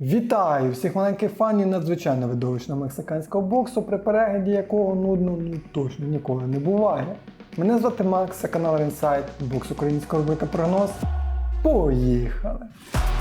Вітаю всіх маленьких фанів надзвичайно видовищного мексиканського боксу, при перегляді якого нудно ну, точно ніколи не буває. Мене звати Макс, канал Інсайт, бокс українського робити прогноз. Поїхали! –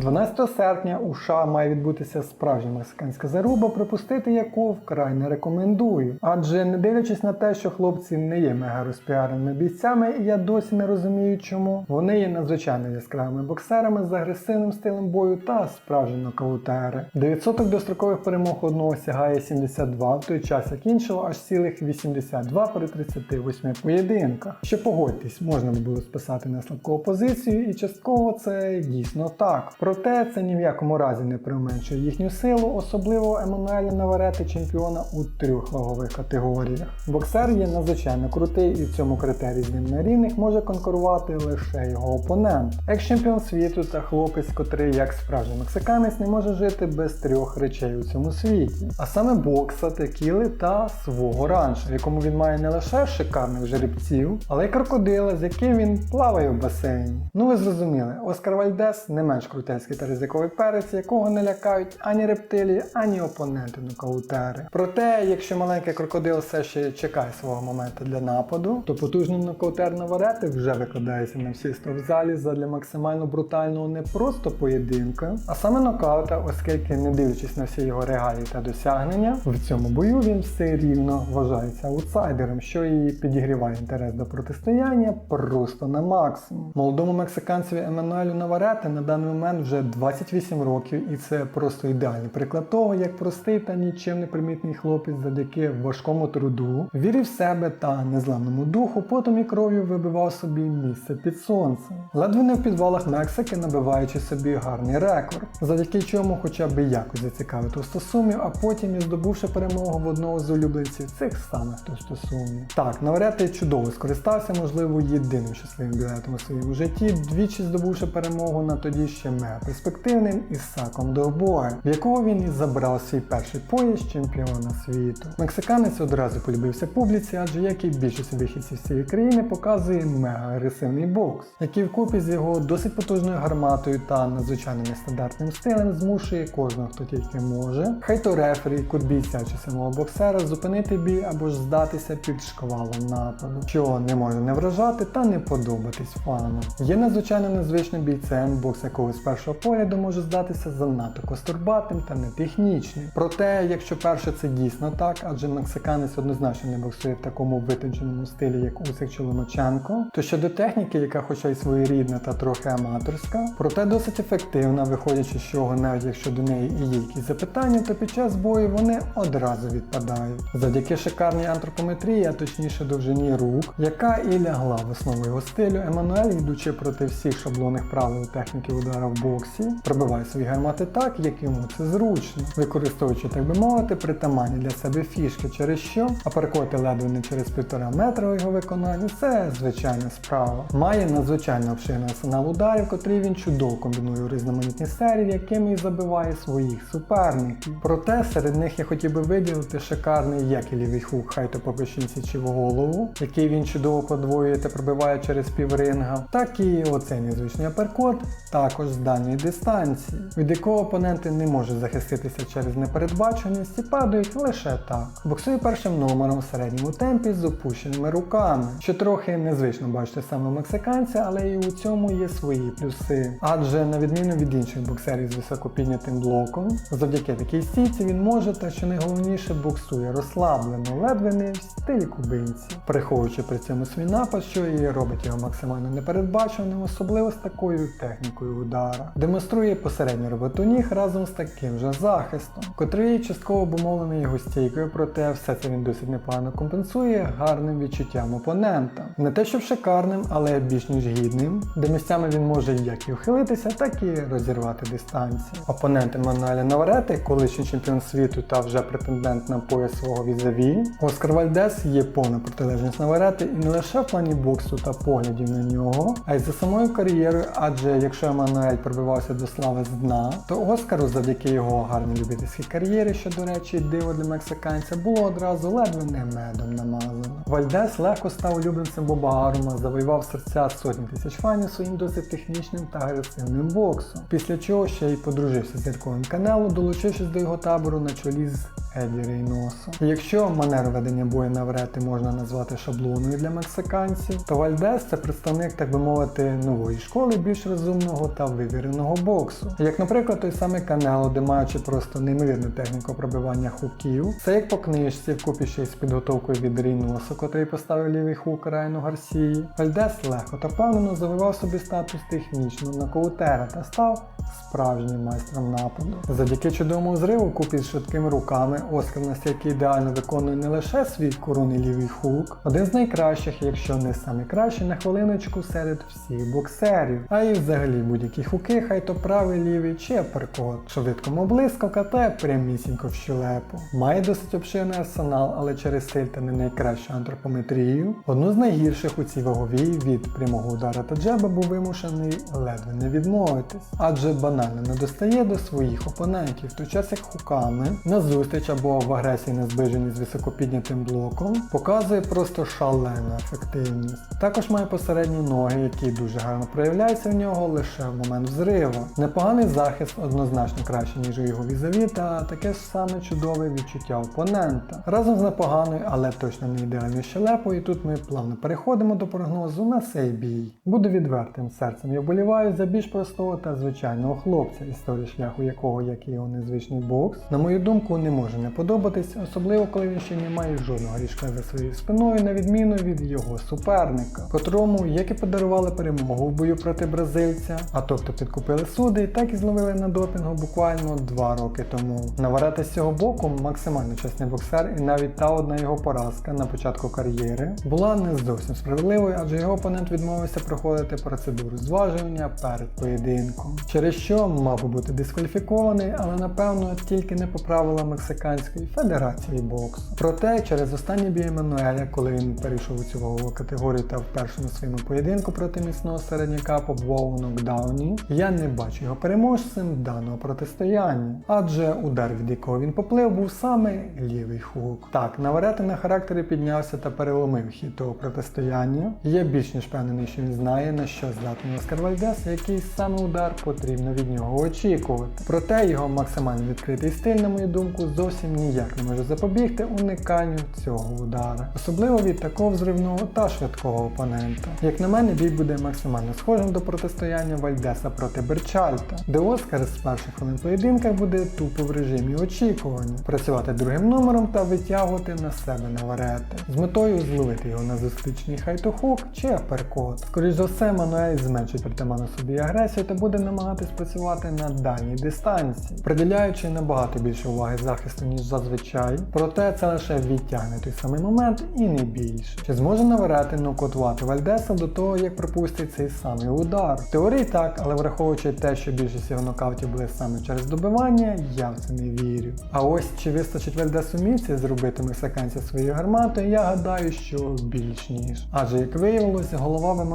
12 серпня у США має відбутися справжня мексиканська заруба, пропустити яку вкрай не рекомендую. Адже не дивлячись на те, що хлопці не є мега розпіареними бійцями, я досі не розумію чому. Вони є надзвичайно яскравими боксерами з агресивним стилем бою та справжні нокаутери. Дев'ятсоток дострокових перемог одного сягає 72, в той час як іншого аж цілих 82 при 38 поєдинках. Що погодьтесь, можна було списати на слабку опозицію, і частково це дійсно так. Проте це ні в якому разі не применшує їхню силу, особливо Еммануеля Наварети чемпіона у трьох вагових категоріях. Боксер є надзвичайно крутий і в цьому критерії з ним на рівних може конкурувати лише його опонент. Екс-чемпіон світу та хлопець, котрий як справжній мексиканець не може жити без трьох речей у цьому світі. А саме бокса, текіли та свого ранчо, в якому він має не лише шикарних жеребців, але й крокодила, з яким він плаває в басейні. Ну ви зрозуміли, Оскар Вальдес не менш крутецький та ризиковий перець, якого не лякають ані рептилії, ані опоненти нокаутери. Проте, якщо маленький крокодил все ще чекає свого моменту для нападу, то потужний нокаутер Наварети вже викладається на всі сто в залі задля максимально брутального не просто поєдинка, а саме нокаута, оскільки, не дивлячись на всі його регалії та досягнення, в цьому бою він все рівно вважається аутсайдером, що і підігріває інтерес до протистояння просто на максимум. Молодому мексиканцеві Еммануелю Наварети на даний момент вже 28 років, і це просто ідеальний приклад того, як простий та нічим не примітний хлопець завдяки важкому труду, вірі в себе та незламному духу, потом і кров'ю вибивав собі місце під сонцем. Ледве не в підвалах Мексики набиваючи собі гарний рекорд, завдяки чому хоча б якось зацікавив товстосумів, а потім і здобувши перемогу в одного з улюбленців цих самих товстосумів. Так, Наврети чудово скористався, можливо, єдиним щасливим білетом у своєму житті, двічі здобувши перемогу на тоді ще мега перспективним Ісаком Довбоєм, в якого він і забрав свій перший пояс чемпіона світу. Мексиканець одразу полюбився публіці, адже як і більшість вихідців цієї країни показує мега агресивний бокс, який вкупі з його досить потужною гарматою та надзвичайно нестандартним стилем змушує кожного, хто тільки може, хай то рефері, кутбійця чи самого боксера зупинити бій або ж здатися під шквалом нападу, що не може не вражати та не подобатись фану. Є надзвичайно незвичним бійцем, бокс якого з першого погляду може здатися занадто косturбатим та нетехнічним. Проте, якщо перше це дійсно так, адже мексиканець однозначно не боксує в такому витонченому стилі, як Усик чи Ломаченко, то щодо техніки, яка хоча й своєрідна та трохи аматорська, проте досить ефективна, виходячи з чого, навіть якщо до неї і є якісь запитання, то під час бою вони одразу відпадають. Завдяки шикарній антропометрії, а точніше довжині рук, яка і лягла в основу його стилю, Еммануель, йдучи проти всіх шаблонних правил техніки удара в боксі, пробиває свої гармати так, як йому це зручно, використовуючи, так би мовити, притаманні для себе фішки, через що аперкоти ледве не через півтора метра у його виконанні це звичайна справа. Має надзвичайно обширний арсенал ударів, котрий він чудово комбінує у різноманітні серії, якими і забиває своїх суперників. Проте серед них я хотів би виділити шикарний як і лівий хук, хай то по печінці чи в голову, який він чудово подвоює та пробиває через півринга, так і оцей незвичний аперкот, також з дальньої дистанції, від якого опоненти не можуть захиститися через непередбаченість і падають лише так. Боксує першим номером в середньому темпі з опущеними руками, що трохи незвично бачити саме у мексиканця, але і у цьому є свої плюси. Адже на відміну від інших боксерів з високопіднятим блоком, завдяки такій стійці він може та що найголовніше боксує розслаблено, ледве не в стилі кубинців, приховуючи при цьому свій напад, що і робить його максимально непередбаченим, особливо з такою технікою удара. Демонструє посередню роботу ніг разом з таким же захистом, котрий частково обумовлений його стійкою, проте все це він досить непогано компенсує гарним відчуттям опонента. Не те, щоб шикарним, але більш ніж гідним, де місцями він може як і ухилитися, так і розірвати дистанцію. Опонент Еммануеля Наварети, колишній чемпіон світу та вже претендент на пояс свого візаві, Оскар Вальдес є повна протилежність Наварети і не лише в плані боксу та поглядів на нього, а й за самою кар'єрою, адже якщо Еммануель пробиває прорвався до слави з дна, то Оскару завдяки його гарній любительській кар'єрі, що, до речі, диво для мексиканця, було одразу ледве не медом намазано. Вальдес легко став улюбленцем Боба Арума, завоював серця сотні тисяч фанів своїм досить технічним та агресивним боксом. Після чого ще й подружився з зірковим каналу, долучившись до його табору на чолі з Еді Рейносо. Якщо манеру ведення бою наврети можна назвати шаблоною для мексиканців, то Вальдес це представник, так би мовити, нової школи більш розумного та вивіреного боксу. Як, наприклад, той самий Канело, де маючи просто неймовірну техніку пробивання хуків, це як по книжці, вкупі ще й з підготовкою від Рейносо, котрий поставив лівий хук Райну Гарсії, Вальдес легко та впевнено завоював собі статус технічного нокаутера та став справжнім майстром нападу. Завдяки чудовому зриву купі з швидкими руками Оскар настільки ідеально виконує не лише свій коронний лівий хук, один з найкращих, якщо не найкращий на хвилиночку серед всіх боксерів, а і взагалі будь-які хуки, хай то правий лівий чи аперкот, швидкому блискавка та прямісінько в щелепу. Має досить обширний арсенал, але через стиль та не найкращу антропометрію. Одну з найгірших у цій ваговій від прямого удара та джеба був вимушений ледве не відмовитись, адже банально не достає до своїх опонентів, в той час як хуками на зустріч або в агресії не зближений з високопіднятим блоком, показує просто шалену ефективність. Також має посередні ноги, які дуже гарно проявляються в нього лише в момент взриву. Непоганий захист однозначно краще, ніж у його візаві, та таке ж саме чудове відчуття опонента. Разом з непоганою, але точно не ідеальною щелепою, тут ми плавно переходимо до прогнозу на цей бій. Буду відвертим серцем. Я вболіваю за більш простого та звичайного хлопця, історія шляху якого, як і його незвичний бокс, на мою думку, не може не подобатись, особливо коли він ще не має жодного ріжка за своєю спиною, на відміну від його суперника, котрому, як і подарували перемогу в бою проти бразильця, а тобто підкупили суди, так і зловили на допінгу буквально два роки тому. Наварати з цього боку максимально чесний боксер, і навіть та одна його поразка на початку кар'єри була не зовсім справедливою, адже його опонент відмовився проходити процедуру зважування перед поєдинком, через що мав би бути дискваліфікований, але напевно тільки не по правилам Мексиканської федерації боксу. Проте через останній бій Еммануеля, коли він перейшов у цю вагову категорію та в першому своєму поєдинку проти міцного середняка по двох нокдауні, я не бачу його переможцем даного протистояння, адже удар, від якого він поплив, був саме лівий хук. Так, Наварети на характері піднявся та переломив хід того протистояння. Я більш ніж впевнений, що він знає, на що здатний Оскар Вальдес, який саме удар потрібно від нього очікувати. Проте його максимально відкритий стиль, на мою думку, зовсім ніяк не може запобігти униканню цього удара, особливо від такого взривного та швидкого опонента. Як на мене, бій буде максимально схожим до протистояння Вальдеса проти Берчальта, де Оскар з перших хвилин поєдинка буде тупо в режимі очікування, працювати другим номером та витягувати на себе наварети, з метою зловити його на зустрічний хайтохук чи аперкот. Скоріш за все, Мануель зменшить притаманну собі агресію та буде намагатись працювати на дальній дистанції, приділяючи набагато більше уваги захисту, ніж зазвичай. Проте це лише відтягне той самий момент і не більше. Чи зможе наваряти нокаутувати Вальдеса до того, як пропустить цей самий удар? В теорії так, але враховуючи те, що більшість його нокаутів були саме через добивання, я в це не вірю. А ось чи вистачить Вальдесу місця зробити мексиканця своєю гарматою, я гадаю, що більш ніж. Адже, як виявилося, голова в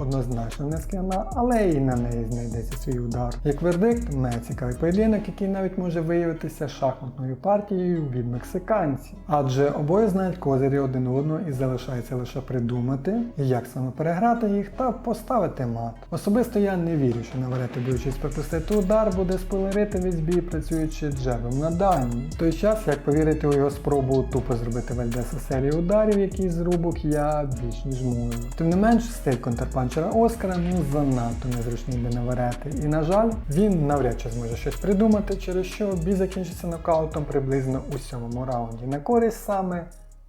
однозначно не скляна, але і на неї знайдеться свій удар. Як вердикт, цікавий поєдинок, який навіть може виявитися шахматною партією від мексиканців. Адже обоє знають козирі один одного і залишається лише придумати, як саме переграти їх та поставити мат. Особисто я не вірю, що наварити боючись пропустити удар, буде спойлерити весь бій, працюючи джебом на дані. В той час, як повірити у його спробу тупо зробити Вальдеса серію ударів, який з рубок я більш ніж можу. Тим не менш, стиль контрпанчера Оскара ну занадто незручний для наварети. І на жаль, він навряд чи зможе щось придумати, через що бій закінчиться нокаутом приблизно у сьомому раунді. На користь саме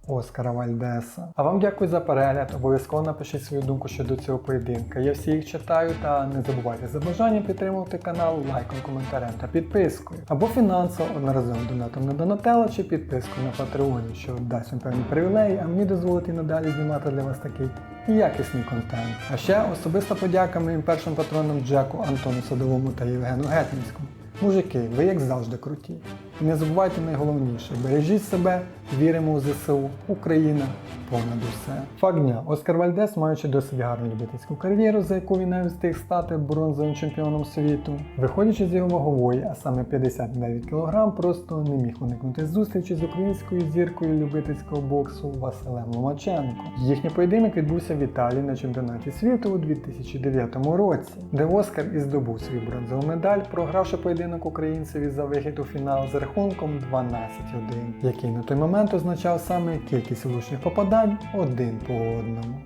Оскара Вальдеса. А вам дякую за перегляд. Обов'язково напишіть свою думку щодо цього поєдинка. Я всі їх читаю та не забувайте за бажанням підтримувати канал лайком, коментарем та підпискою. Або фінансово одноразовим донатом на Донателло чи підпискою на Патреоні, що дасть вам певні привілеї, а мені дозволить і надалі знімати для вас такий якісний контент. А ще особиста подяка моїм першим патронам Джеку, Антону Садовому та Євгену Гетмінському. Мужики, ви як завжди круті. І не забувайте найголовніше, бережіть себе, віримо у ЗСУ, Україна понад усе. Факт дня. Оскар Вальдес, маючи досить гарну любительську кар'єру, за яку він навіть встиг стати бронзовим чемпіоном світу, виходячи з його вагової, а саме 59 кг, просто не міг уникнути зустрічі з українською зіркою любительського боксу Василем Ломаченко. Їхній поєдинок відбувся в Італії на чемпіонаті світу у 2009 році, де Оскар і здобув свою бронзову медаль, програвши поєдинок українцеві за вихід у фінал з рахунком 12-1, який на той момент означав саме кількість влучних попадань один по одному.